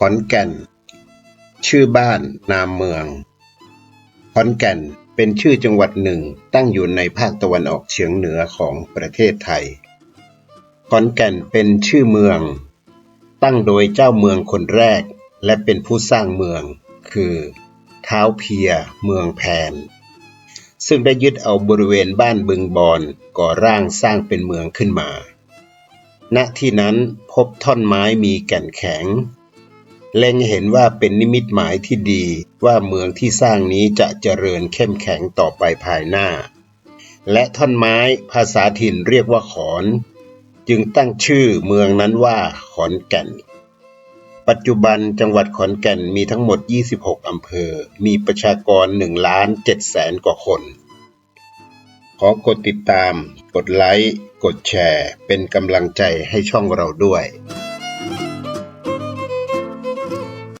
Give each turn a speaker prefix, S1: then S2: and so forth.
S1: ขอนแก่น ชื่อบ้านนามเมือง ขอนแก่นเป็นชื่อจังหวัดหนึ่งตั้งอยู่ในภาคตะวันออกเฉียงเหนือของประเทศไทย ขอนแก่นเป็นชื่อเมือง ตั้งโดยเจ้าเมืองคนแรก และเป็นผู้สร้างเมือง คือท้าวเพียเมืองแพน ซึ่งได้ยึดเอาบริเวณบ้านบึงบอนก่อร่างสร้างเป็นเมืองขึ้นมา ณที่นั้นพบท่อนไม้มีแก่นแข็ง เล็งเห็นว่าเป็นนิมิตหมายที่ดีว่าเมืองที่สร้างนี้จะเจริญเข้มแข็งต่อไปภายหน้า และท่อนไม้ภาษาถิ่นเรียกว่าขอน จึงตั้งชื่อเมืองนั้นว่าขอนแก่น ปัจจุบันจังหวัดขอนแก่นมีทั้งหมด 26 อำเภอ มีประชากร1ล้าน7แสนกว่าคน ขอกดติดตาม กดไลค์ กดแชร์ เป็นกำลังใจให้ช่องเราด้วย